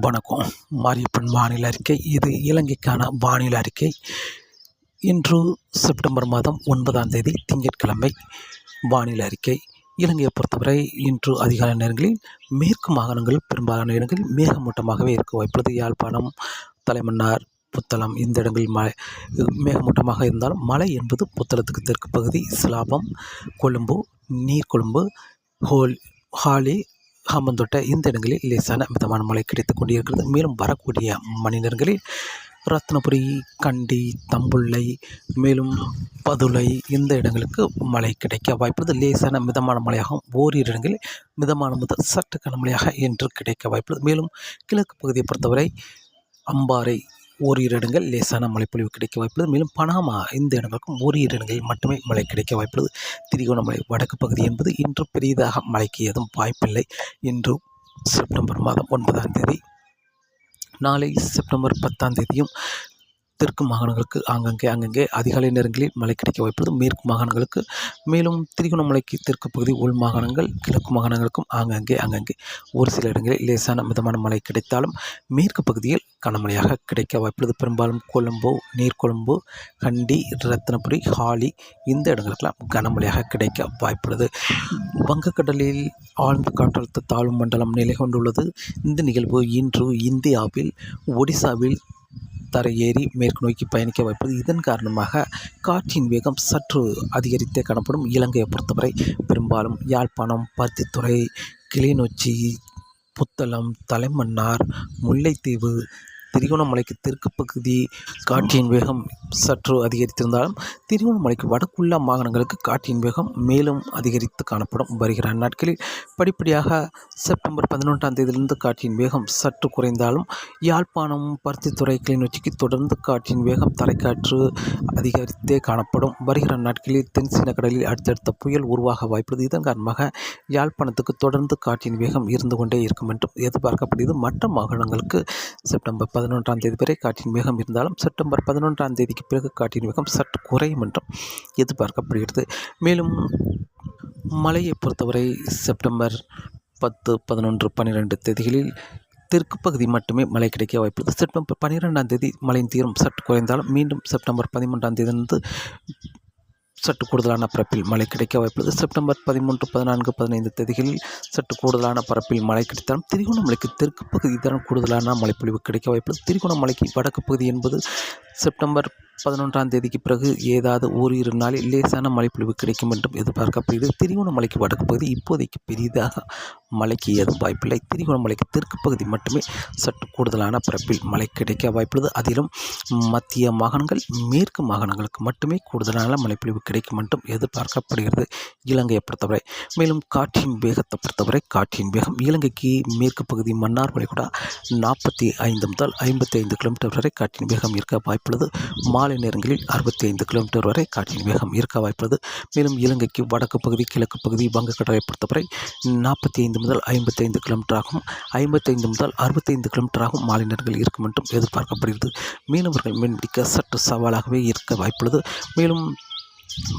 வணக்கம். மாரியப்பன் வானிலை அறிக்கை. இது இலங்கைக்கான வானிலை அறிக்கை. இன்று செப்டம்பர் மாதம் ஒன்பதாம் தேதி திங்கட்கிழமை வானிலை அறிக்கை. இலங்கையை பொறுத்தவரை இன்று அதிகாலை நேரங்களில் மேற்கு மாகாணங்கள் பெரும்பாலான இடங்களில் மேகமூட்டமாகவே இருக்க வாய்ப்புள்ளது. யாழ்ப்பாணம் தலைமன்னார் புத்தளம் இந்த இடங்களில் மழை மேகமூட்டமாக இருந்தாலும் மழை என்பது புத்தளத்துக்கு தெற்கு பகுதி சிலாபம் கொழும்பு நீர்கொழும்பு ஹோல் ஹாலி ஹாமந்தோட்டை இந்த இடங்களில் லேசான மிதமான மழை கிடைத்து கொண்டிருக்கிறது. மேலும் வரக்கூடிய மணி நேரங்களில் ரத்னபுரி கண்டி தம்புள்ளை மேலும் பதுளை இந்த இடங்களுக்கு மழை கிடைக்க வாய்ப்புள்ளது. லேசான மிதமான மழையாகவும் ஓரிரு இடங்களில் மிதமான முதல் சற்று கனமழையாக இன்று கிடைக்க வாய்ப்புள்ளது. மேலும் கிழக்கு பகுதியை பொறுத்தவரை அம்பாறை ஓரிரு இடங்கள் லேசான மழைப்பொழிவு கிடைக்க வாய்ப்புள்ளது. மேலும் பனாமா இந்த இடங்களுக்கும் ஓரிரு இடங்களில் மட்டுமே மழை கிடைக்க வாய்ப்புள்ளது. திரிகோணமலை வடக்கு பகுதி என்பது இன்று பெரிதாக மழைக்கு ஏதும் வாய்ப்பில்லை இன்று செப்டம்பர் மாதம் ஒன்பதாம் தேதி நாளை செப்டம்பர் பத்தாம் தேதியும் தெற்கு மாகாணங்களுக்கு ஆங்கங்கே அங்கங்கே அதிகாலை நேரங்களில் மழை கிடைக்க வாய்ப்புள்ளது. மேற்கு மாகாணங்களுக்கு மேலும் திரிகோணமலைக்கு தெற்கு பகுதி உள் மாகாணங்கள் கிழக்கு மாகாணங்களுக்கும் ஆங்கங்கே அங்கங்கே ஒரு சில இடங்களில் லேசான மிதமான மழை கிடைத்தாலும் மேற்கு பகுதியில் கனமழையாக கிடைக்க வாய்ப்புள்ளது. பெரும்பாலும் கொழும்பு நீர்கொழும்பு கண்டி ரத்னபுரி ஹாலி இந்த இடங்களுக்கெல்லாம் கனமழையாக கிடைக்க வாய்ப்புள்ளது. வங்கக்கடலில் ஆழ்ந்த காற்றழுத்த தாழ்வு மண்டலம் நிலை கொண்டுள்ளது இந்த நிகழ்வு இன்று இந்தியாவில் ஒடிசாவில் தரையேறி மேற்கு நோக்கி பயணிக்க வைப்பது இதன் காரணமாக காற்றின் வேகம் சற்று அதிகரித்தே காணப்படும். இலங்கையை பொறுத்தவரை பெரும்பாலும் யாழ்ப்பாணம் பருத்தித்துறை கிளிநொச்சி புத்தளம் தலைமன்னார் முல்லைத்தீவு திருகோணமலைக்கு தெற்கு பகுதி காற்றின் வேகம் சற்று அதிகரித்திருந்தாலும் திருகோணமலைக்கு வடக்குள்ள மாகாணங்களுக்கு காற்றின் வேகம் மேலும் அதிகரித்து காணப்படும் வருகிற நாட்களில். படிப்படியாக செப்டம்பர் பதினொன்றாம் தேதியிலிருந்து காற்றின் வேகம் சற்று குறைந்தாலும் யாழ்ப்பாணம் பருத்தித்துறை கிளிநொச்சிக்கு தொடர்ந்து காற்றின் வேகம் தரைக்காற்று அதிகரித்தே காணப்படும் வருகிற நாட்களில். தென்சீன கடலில் அடுத்தடுத்த புயல் உருவாக வாய்ப்புள்ளது. இதன் காரணமாக யாழ்ப்பாணத்துக்கு தொடர்ந்து காற்றின் வேகம் இருந்து கொண்டே இருக்கும் என்றும் எதிர்பார்க்கப்படுகிறது. மற்ற மாகாணங்களுக்கு செப்டம்பர் பதினொன்றாம் தேதி வரை காற்றின் வேகம் இருந்தாலும் செப்டம்பர் பதினொன்றாம் தேதிக்கு பிறகு காற்றின் வேகம் சற்று குறையும் என்றும் எதிர்பார்க்கப்படுகிறது. மேலும் மழையை பொறுத்தவரை செப்டம்பர் பத்து பதினொன்று பன்னிரெண்டு தேதிகளில் தெற்கு பகுதி மட்டுமே மழை கிடைக்க வாய்ப்புள்ளது. செப்டம்பர் பன்னிரெண்டாம் தேதி மழையின் தீவிரம் சற்று குறைந்தாலும் மீண்டும் செப்டம்பர் பதிமூன்றாம் தேதியிலிருந்து சற்று கூடுதலான பரப்பில் மழை கிடைக்க வாய்ப்புள்ளது. செப்டம்பர் பதிமூன்று பதினான்கு பதினைந்து தேதிகளில் சற்று கூடுதலான பரப்பில் மழை கிடைத்தாலும் திருகோணமலைக்கு தெற்கு பகுதி தான் கூடுதலான மழைப்பொழிவு கிடைக்க வாய்ப்புள்ளது. திருகோணமலைக்கு வடக்கு பகுதி என்பது செப்டம்பர் பதினொன்றாம் தேதிக்கு பிறகு ஏதாவது ஓரிரு நாளில் லேசான மழைப்பொழிவு கிடைக்கும் என்றும் எதிர்பார்க்கப்படுகிறது. திரிகோணமலைக்கு வடக்கு பகுதி இப்போதைக்கு பெரிதாக மழைக்கு ஏதும் வாய்ப்பில்லை. திரிகோணமலைக்கு தெற்கு பகுதி மட்டுமே சற்று கூடுதலான பரப்பில் மழை கிடைக்க வாய்ப்புள்ளது. அதிலும் மத்திய மாகாணங்கள் மேற்கு மாகாணங்களுக்கு மட்டுமே கூடுதலான மழைப்பொழிவு கிடைக்கும் என்றும் எதிர்பார்க்கப்படுகிறது. இலங்கையை பொறுத்தவரை. மேலும் காற்றின் வேகத்தை பொறுத்தவரை காற்றின் வேகம் இலங்கைக்கு மேற்கு பகுதி மன்னார் வளைகுடா நாற்பத்தி ஐந்து முதல் ஐம்பத்தி ஐந்து கிலோமீட்டர் வரை காற்றின் வேகம் இருக்க வாய்ப்புள்ளது. மாலை காலை நேரங்களில் அறுபத்தி ஐந்து கிலோமீட்டர் வரை காற்றின் வேகம் இருக்க வாய்ப்புள்ளது. மேலும் இலங்கைக்கு வடக்கு பகுதி கிழக்கு பகுதி வங்கக்கடலை பொறுத்தவரை நாற்பத்தி ஐந்து முதல் ஐம்பத்தி ஐந்து கிலோமீட்டர் ஆகும். ஐம்பத்தைந்து முதல் அறுபத்தைந்து கிலோமீட்டர் ஆகும் மாலை நேரங்கள் இருக்கும் என்றும் எதிர்பார்க்கப்படுகிறது. மீனவர்கள் மீன்பிடிக்க சற்று சவாலாகவே இருக்க வாய்ப்புள்ளது. மேலும்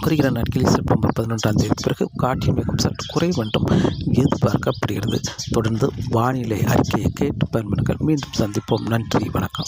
வருகிற நாட்களில் செப்டம்பர் பதினொன்றாம் தேதி பிறகு காற்றின் வேகம் சற்று குறைவு என்றும் எதிர்பார்க்கப்படுகிறது. தொடர்ந்து வானிலை அறிக்கையை கேட்டு பயன்படுங்கள் மீண்டும் சந்திப்போம். நன்றி. வணக்கம்.